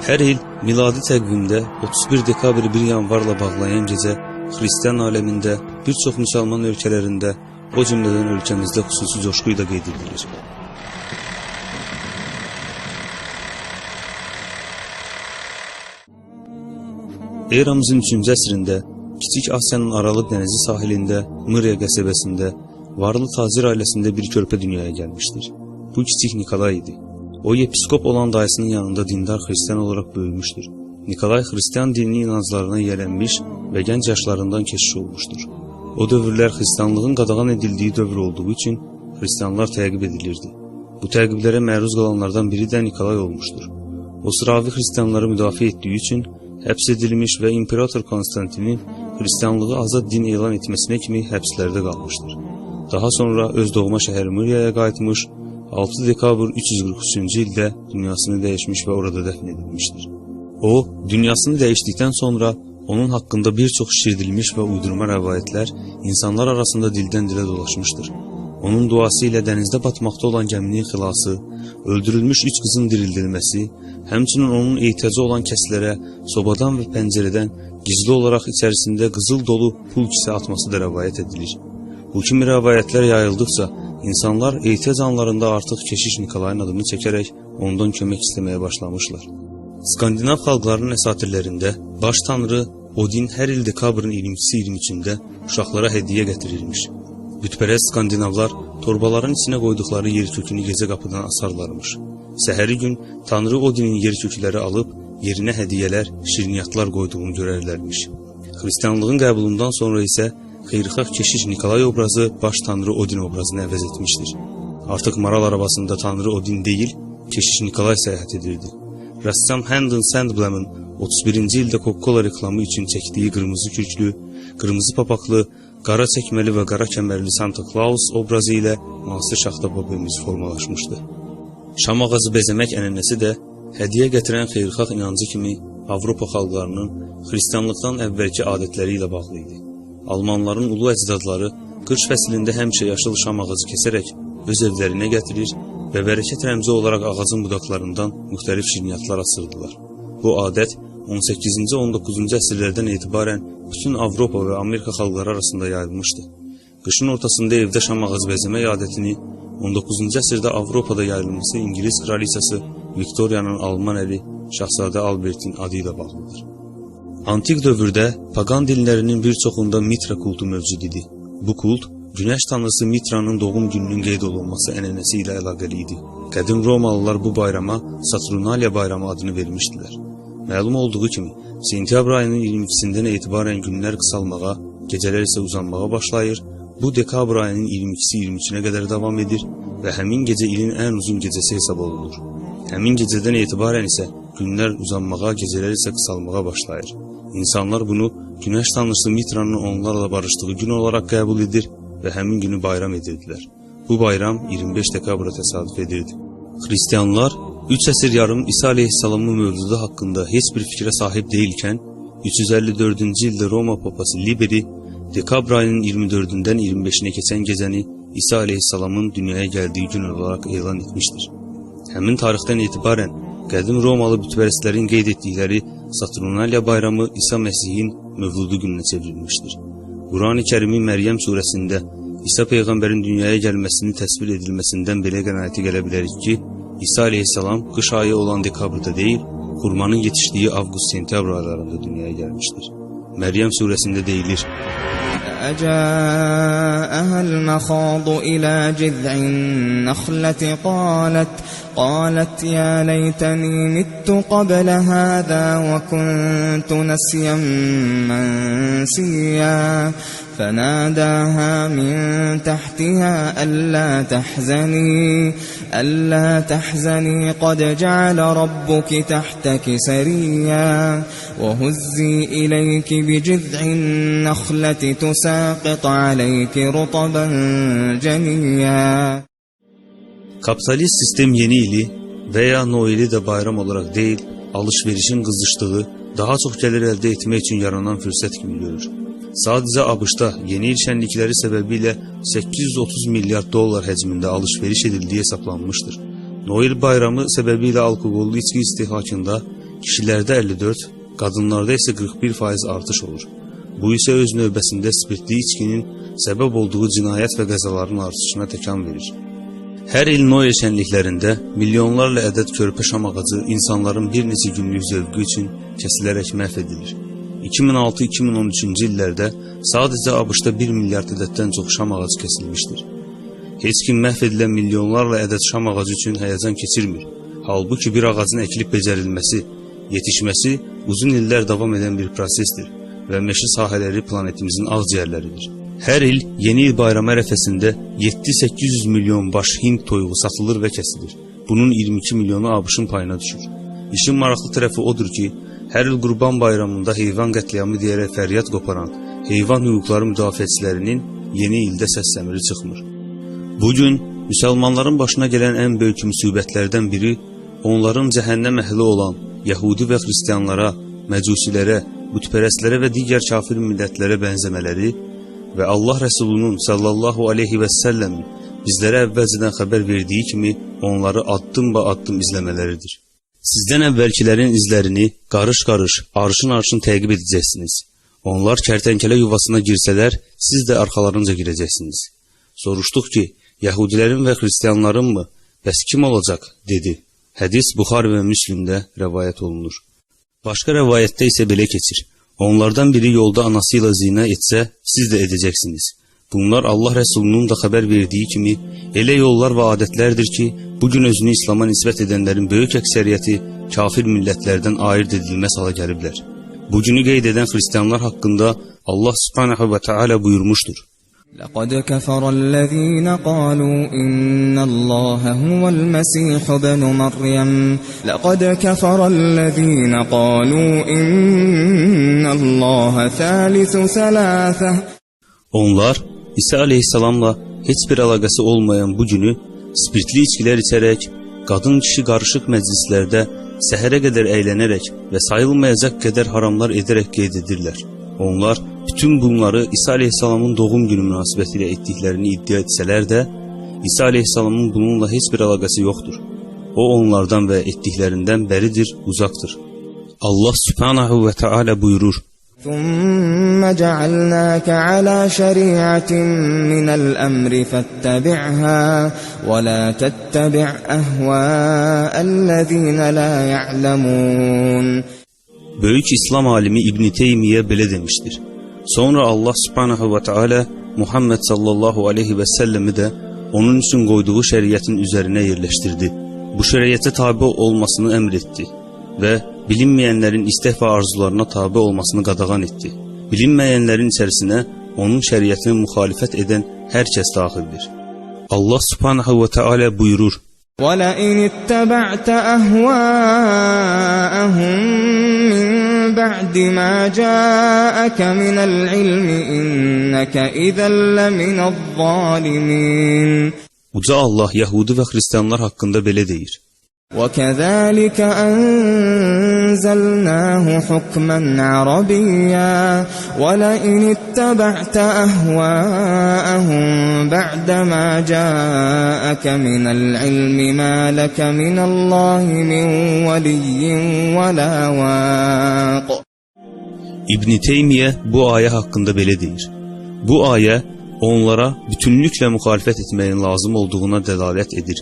Hər il miladi təqvimdə 31 dekabr 1 yanvarla bağlayan gecə xristian aləmində bir çox müsəlman ölkələrində, o cümlədən ölkəmizdə xüsusi coşqu ilə qeyd edilir. Eramızın 3-cü əsrində Kiçik Asiyanın Aralıq dənizi sahilində Mırya qəsəbəsində varlı tacir ailəsində bir körpə dünyaya gəlmişdir. Bu kiçik Nikolay idi. O yepiskop olan dayısının yanında dindar xristian olaraq böyümüşdür. Nikolay xristian dini inanclarına yiyələnmiş və gənc yaşlarından keşiş olmuşdur. O dövrlər xristianlığın qadağan edildiyi dövr olduğu üçün xristianlar təqib edilirdi. Bu təqiblərə məruz qalanlardan biri də Nikolay olmuşdur. O sıravi xristianları müdafiə etdiyi üçün həbs edilmiş və imperator Konstantinin xristianlığı azad din elan etməsinə kimi həbslərdə qalmışdır. Daha sonra öz doğma şəhəri Muriyaya qayıtmış, 6 dekabr 343-cü ildə dünyasını dəyişmiş və orada dəfn edilmişdir. O, dünyasını dəyişdikdən sonra onun haqqında bir çox şişirdilmiş və uydurma rəvayətlər insanlar arasında dildən dilə dolaşmışdır. Onun duası ilə dənizdə batmaqda olan gəminin xilası, öldürülmüş üç qızın dirildilməsi, həmçinin onun ehtiyacı olan kəslərə sobadan və pəncərədən gizli olaraq içərisində qızıl dolu pul kisə atması da rəvayət edilir. Bu kimi rəvayətlər yayıldıqca insanlar ehtiyac anlarında artıq keşiş Nikolayın adını çəkərək ondan kömək istəməyə başlamışlar. Skandinav xalqlarının əsatirlərində baş tanrı Odin hər il dekabrın 22-si 23-də uşaqlara hədiyyə gətirirmiş. Bütpərəst skandinavlar torbaların içinə qoyduqları yer kökünü gecə qapıdan asarlarmış. Səhəri gün Tanrı Odinin yer kökləri alıb yerinə hədiyyələr, şirniyyatlar qoyduğunu görərlərmiş. Xristianlığın qəbulundan sonra isə xeyirxah keşiş Nikolay obrazı baş Tanrı Odin obrazını əvəz etmişdir. Artıq maral arabasında Tanrı Odin deyil, keşiş Nikolay səyahət edirdi. Rəssam Hendon Sandblam'ın 31-ci ildə Coca-Cola reklamı üçün çəkdiyi qırmızı kürklü, qırmızı papaqlı, qara çəkməli və qara kəmərli Santa Claus obrazı ilə müasir şaxta babemiz formalaşmışdı. Şam ağacı bəzəmək ənənəsi də hədiyyə gətirən xeyirxah inancı kimi Avropa xalqlarının xristianlıqdan əvvəlki adətləri ilə bağlı idi. Almanların ulu əcdadları qış fəslində həmişə yaşıl şam ağacı kəsərək öz evlərinə gətirir və bərəkət rəmzi olaraq ağacın budaqlarından müxtəlif şirniyyatlar asırdılar. Bu adət 18-ci 19-cu əsrlərdən etibarən bütün Avropa və Amerika xalqları arasında yayılmışdı. Qışın ortasında evdə şam ağacı bəzəmək adətini 19-cu əsrdə Avropada yayılması İngilis kraliçası Viktoriyanın Alman əri Şahzadə Albertin adı ilə bağlıdır. Antik dövrdə paqan dinlərinin bir çoxunda Mitra kultu mövcud idi. Bu kult Günəş tanrısı Mitra'nın doğum gününün qeyd olunması ənənəsi ilə əlaqəli idi. Qədim Romalılar bu bayrama Saturnalia bayramı adını vermişdilər. Məlum olduğu kimi, sentyabr ayının 22-sindən etibarən günlər qısalmağa, gecələr isə uzanmağa başlayır. Bu dekabr ayının 22-si 23-nə qədər davam edir və həmin gecə ilin ən uzun gecəsi hesab olunur. Həmin gecədən etibarən isə günlər uzanmağa, gecələr isə qısalmağa başlayır. İnsanlar bunu Günəş tanrısı Mitra'nın onlarla barışdığı gün olaraq qəbul edir və həmin günü bayram edirdilər. Bu bayram 25 dekabra təsadüf edirdi. Xristianlar 3 əsr yarım İsa aleyhissalamın mövzudu haqqında heç bir fikrə sahib deyilkən, 354-cü ildə Roma papası Liberi dekabr ayının 24-dən 25-nə keçən gecəni İsa aleyhissalamın dünyaya gəldiyi gün olaraq elan etmişdir. Həmin tarixdən etibarən qədim Romalı bütpərəstlərin qeyd etdikləri Saturnalya bayramı İsa Mesih'in mevludu gününe çevrilmiştir. Kur'an-ı Kerim'in Meryem suresinde İsa peygamberin dünyaya gelmesini tespit edilmesinden bile ganayeti gelebilir ki İsa aleyhisselam kış ayı olan dekabrda değil, kurmanın yetiştiği Avgust-Sentябr aylarında dünyaya gelmiştir. Meryem suresinde değilir. أجاءها المخاض إلى جذع النخلة قالت قالت يا ليتني مت قبل هذا وكنت نسيا منسيا. فناداها من تحتها ألا تحزني ألا تحزني قد جعل ربك تحتك سريا وهزي إليك بجذع النخلة تساقط عليك رطبا جنيا Kapitalist sistem yeni ili veya Noel'i de bayram olarak değil, alışverişin kızıştığı, daha çok gelir elde etmek için yaranan fırsat kimi görür. Sadəcə ABŞ-da yeni il şənlikləri səbəbilə 830 milyard dollar həcmində alış-veriş edildiyi hesablanmışdır. Noel bayramı səbəbilə alkoqollu içki istehlakında kişilərdə 54, qadınlarda isə 41% artış olur. Bu isə öz növbəsində spirtli içkinin səbəb olduğu cinayət və qəzaların artışına təkan verir. Hər il Noel şənliklərində milyonlarla ədəd körpə şam ağacı insanların bir neçə günlük zövqü üçün kəsilərək məhv edilir. 2006-2013-cü illərdə sadəcə ABŞ-da 1 milyard ədəddən çox şam ağacı kəsilmişdir. Heç kim məhv edilən milyonlarla ədəd şam ağacı üçün həyəcan keçirmir. Halbuki bir ağacın əkilib becərilməsi, yetişməsi uzun illər davam edən bir prosesdir və meşə sahələri planetimizin ağciyərləridir. Hər il yeni il bayramı ərəfəsində 7-800 milyon baş Hind toyuğu satılır və kəsilir. Bunun 22 milyonu ABŞ-ın payına düşür. İşin maraqlı tərəfi odur ki, hər il Qurban bayramında heyvan qətliamı deyərək fəryad qoparan heyvan hüquqları müdafiəçilərinin yeni ildə səs-səmiri çıxmır. Bu gün müsəlmanların başına gələn ən böyük müsibətlərdən biri onların cəhənnəm əhli olan Yəhudi və xristianlara, məcusilərə, bütpərəstlərə və digər kafir millətlərə bənzəmələri və Allah Rəsulunun sallallahu aleyhi və səlləmin bizlərə əvvəlcədən xəbər verdiyi kimi onları addım-ba addım izləmələridir. Sizdən əvvəlkilərin izlərini qarış-qarış, arşın-arşın təqib edəcəksiniz. Onlar kərtənkələ yuvasına girsələr, siz də arxalarınca girəcəksiniz. Soruşduq ki, Yahudilərin və xristianların mı? Bəs kim olacaq? dedi. Hədis Buxari və Müslimdə rəvayət olunur. Başqa rəvayətdə isə belə keçir. Onlardan biri yolda anası ilə zina etsə, siz də edəcəksiniz. Bunlar Allah Rəsulunun da xəbər verdiyi kimi elə yollar və adətlərdir ki, bu gün özünü İslam'a nisbət edənlərin böyük əksəriyyəti kafir millətlərdən ayırt edilməz hala gəliblər. Bu günü qeyd edən xristianlar haqqında Allah Subhanahu və Teala buyurmuşdur. لقد كفر الذين قالوا إن الله هو المسيح ابن مريم لقد كفر الذين قالوا إن الله ثالث ثلاثة Onlar İsa aleyhissalamla heç bir əlaqəsi olmayan bu günü spirtli içkilər içərək, qadın kişi qarışıq məclislərdə səhərə qədər əylənərək və sayılmayacaq qədər haramlar edərək qeyd edirlər. Onlar bütün bunları İsa aleyhissalamın doğum günü münasibətilə etdiklərini iddia etsələr də, İsa aleyhissalamın bununla heç bir əlaqəsi yoxdur. O onlardan və etdiklərindən bəridir, uzaqdır. Allah subhanahu və Teala buyurur, ثم جعلناك على شريعة من الأمر فاتبعها ولا تتبع أهواء الذين لا يعلمون Böyük İslam alimi İbn Teymiyyə belə demişdir. Sonra Allah Subhanahu və Teala Muhammed sallallahu aleyhi və səlləmi də onun üçün qoyduğu şəriətin üzərinə yerləşdirdi. Bu şəriətə tabe olmasını əmr etdi və bilinməyənlərin istək və arzularına tabe olmasını qadağan etdi. Bilinməyənlərin içərisinə onun şəriətinə müxalifət edən hər kəs daxildir. Allah Subhanahu və Teala buyurur: ولئن اتبعت أهواءهم من بعد ما جاءك من العلم إنك إذا لمن الظالمين Uca Allah Yahudi və xristianlar haqqında belə deyir. وكذلك أنزلناه حكما عربيا ولئن اتبعت أهواءهم بعدما جاءك من العلم ما لك من الله من ولي ولا واق İbn Teymiyyə bu ayə haqqında belə deyir. Bu ayə onlara bütünlüklə müxalifət etməyin lazım olduğuna dəlalət edir.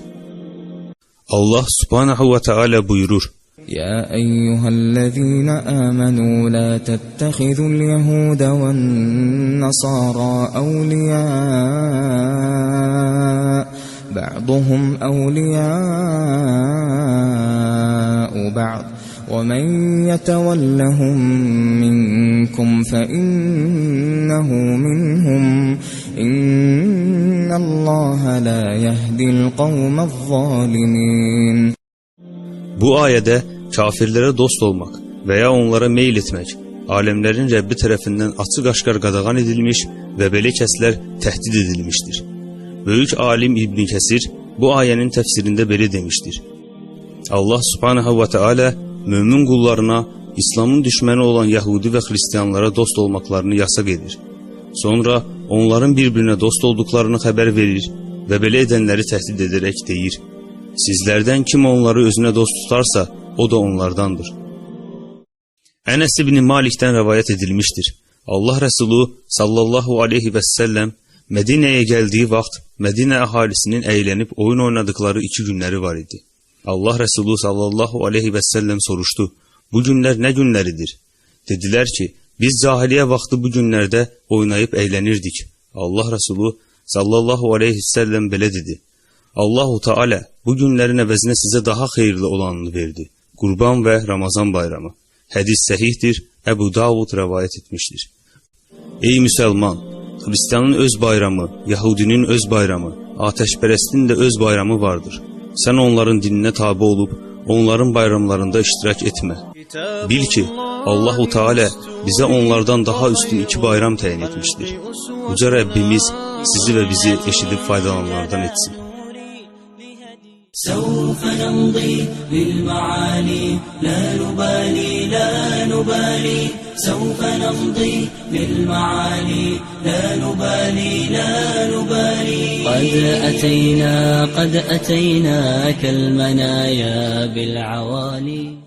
Allah Subhanahu və Teala buyurur: يا أيها الذين آمنوا لا تتخذوا اليهود والنصارى أولياء. بعضهم أولياء بعض. ومن يتولهم منكم فإنه منهم. إن Allah la yehdil kavmez zalimin. Bu ayede kafirlere dost olmak veya onlara meyil etmek, alemlerin Rabbi tarafından açık aşkar qadağan edilmiş ve belə kəslər təhdid edilmişdir. Böyük alim İbn Kesir bu ayənin təfsirində belə demişdir. Allah Subhanahu ve Teala mümin kullarına İslam'ın düşmanı olan Yahudi ve Hristiyanlara dost olmaklarını yasak edir. Sonra onların bir-birinə dost olduqlarını xəbər verir və belə edənləri təhdid edərək deyir: Sizlərdən kim onları özünə dost tutarsa, o da onlardandır. Enes ibn Malik'ten rivayet edilmiştir. Allah Resulü sallallahu aleyhi ve sellem Medine'ye geldiği vakt Medine ahalisinin eğlenip oyun oynadıkları iki günleri var idi. Allah Resulü sallallahu aleyhi ve sellem soruştu. Bu günler ne günleridir? Dediler ki biz cahiliye vakti bu günlerde oynayıp eğlenirdik. Allah Resulü sallallahu aleyhi ve sellem belə dedi. Allahu Teala bu günlerin əvəzinə sizə daha xeyirli olanını verdi. Qurban və Ramazan bayramı. Hədis səhihdir, Əbu Davud rəvayət etmişdir. Ey müsəlman, Hristiyanın öz bayramı, Yahudinin öz bayramı, ateşpərəstin də öz bayramı vardır. Sən onların dininə tabe olub, onların bayramlarında iştirak etmə. Bil ki, Allahu Teala bizə onlardan daha üstün iki bayram təyin etmişdir. Uca Rəbbimiz sizi və bizi eşidib faydalananlardan etsin. سوف نمضي للمعالي لا نبالي لا نبالي سوف نمضي للمعالي لا نبالي لا نبالي قد أتينا قد أتينا كالمنايا بالعوالي